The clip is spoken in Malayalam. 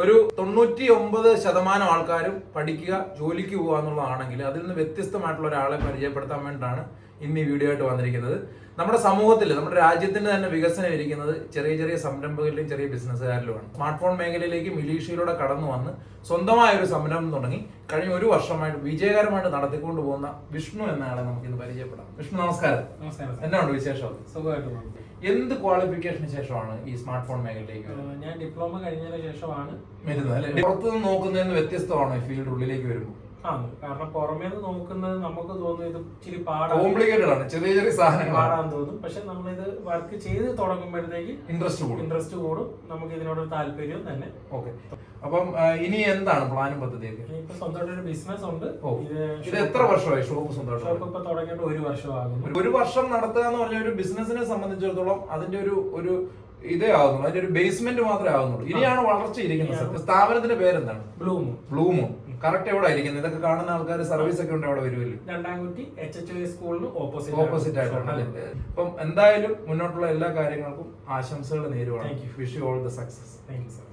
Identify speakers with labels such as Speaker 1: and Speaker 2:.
Speaker 1: ഒരു തൊണ്ണൂറ്റി ഒമ്പത് ശതമാനം ആൾക്കാരും പഠിക്കുക ജോലിക്ക് പോകുക എന്നുള്ളതാണെങ്കിൽ അതിൽ നിന്ന് വ്യത്യസ്തമായിട്ടുള്ള ഒരാളെ പരിചയപ്പെടുത്താൻ വേണ്ടിയിട്ടാണ് ഇന്ന് ഈ വീഡിയോ ആയിട്ട് വന്നിരിക്കുന്നത്. നമ്മുടെ സമൂഹത്തിൽ നമ്മുടെ രാജ്യത്തിന്റെ തന്നെ വികസനം ഇരിക്കുന്നത് ചെറിയ ചെറിയ സംരംഭകരിലും ചെറിയ ബിസിനസ്സുകാരിലുമാണ്. സ്മാർട്ട് ഫോൺ മേഖലയിലേക്ക് മിലീഷ്യയിലൂടെ കടന്നു വന്ന് സ്വന്തമായ ഒരു സംരംഭം തുടങ്ങി കഴിഞ്ഞ ഒരു വർഷമായിട്ട് വിജയകരമായിട്ട് നടത്തിക്കൊണ്ട് പോകുന്ന വിഷ്ണു എന്ന ആളെ നമുക്ക് ഇന്ന് പരിചയപ്പെടാം. വിഷ്ണു നമസ്കാരം.
Speaker 2: നമസ്കാരം.
Speaker 1: എന്നാണ് വിശേഷം?
Speaker 2: സുഖമായിട്ട്.
Speaker 1: എന്ത് ക്വാളിഫിക്കേഷന് ശേഷമാണ് ഈ സ്മാർട്ട് ഫോൺ മേഖലയിലേക്ക്
Speaker 2: ഞാൻ ഡിപ്ലോമ കഴിഞ്ഞതിന് ശേഷമാണ്
Speaker 1: വരുന്നത് അല്ലെ? പുറത്തുനിന്ന് നോക്കുന്നതിന് വ്യത്യസ്തമാണോ ഈ ഫീൽഡ് ഉള്ളിലേക്ക് വരുമ്പോൾ?
Speaker 2: കാരണം പുറമേ നിന്ന് നോക്കുന്നത് നമുക്ക് തോന്നും ഇത് ഇച്ചിരി
Speaker 1: കോംപ്ലിക്കേറ്റഡ് ആണ്. ചെറിയ ചെറിയ സാധനങ്ങൾ
Speaker 2: പാടാൻ തോന്നും പക്ഷെ നമ്മളിത് വർക്ക് ചെയ്ത് തുടങ്ങുമ്പോഴത്തേക്ക്
Speaker 1: ഇൻട്രസ്റ്റ് കൂടും.
Speaker 2: ഇൻട്രസ്റ്റ് കൂടും. നമുക്ക് ഇതിനോട് താല്പര്യവും തന്നെ.
Speaker 1: ഓക്കെ അപ്പം ഇനി എന്താണ് പ്ലാനും പദ്ധതിയൊക്കെ?
Speaker 2: ഇപ്പൊ സ്വന്തമായിട്ട് ഒരു ബിസിനസ് ഉണ്ട് ഇത്
Speaker 1: ഇത് എത്ര വർഷമായി? ഷോപ്പ് സ്വന്തമായിട്ട്
Speaker 2: ഷോപ്പ് ഇപ്പൊ തുടങ്ങിയിട്ട് ഒരു വർഷമാകുന്നു.
Speaker 1: ഒരു- ഒരു വർഷം നടത്തുക എന്ന് പറഞ്ഞ ഒരു ബിസിനസിനെ സംബന്ധിച്ചിടത്തോളം അതിന്റെ ഒരു ഒരു ഇതേ ആവുന്നുള്ളൂ. അതിന്റെ ഒരു ബേസ്മെന്റ് മാത്രമേ ആവുന്നുള്ളൂ. ഇനിയാണ് വളർച്ച ഇരിക്കുന്നത് സത്യം. സ്ഥാപനത്തിന്റെ പേരെന്താണ്?
Speaker 2: ബ്ലൂമു
Speaker 1: ബ്ലൂമോ കറക്റ്റ് എവിടെ ആയിരിക്കുന്നത് ഇതൊക്കെ കാണുന്ന ആൾക്കാർ സർവീസ് ഒക്കെ ഉണ്ട് അവിടെ വരുമല്ലോ.
Speaker 2: രണ്ടാംകുറ്റി എച്ച് എച്ച് സ്കൂളിന് ഓപ്പോസിറ്റ്
Speaker 1: ഓപ്പോസിറ്റ് ആയിട്ടാണ്? അപ്പം എന്തായാലും മുന്നോട്ടുള്ള എല്ലാ കാര്യങ്ങൾക്കും ആശംസകൾ നേരുവാണ്. Wish you all the success
Speaker 2: thank you sir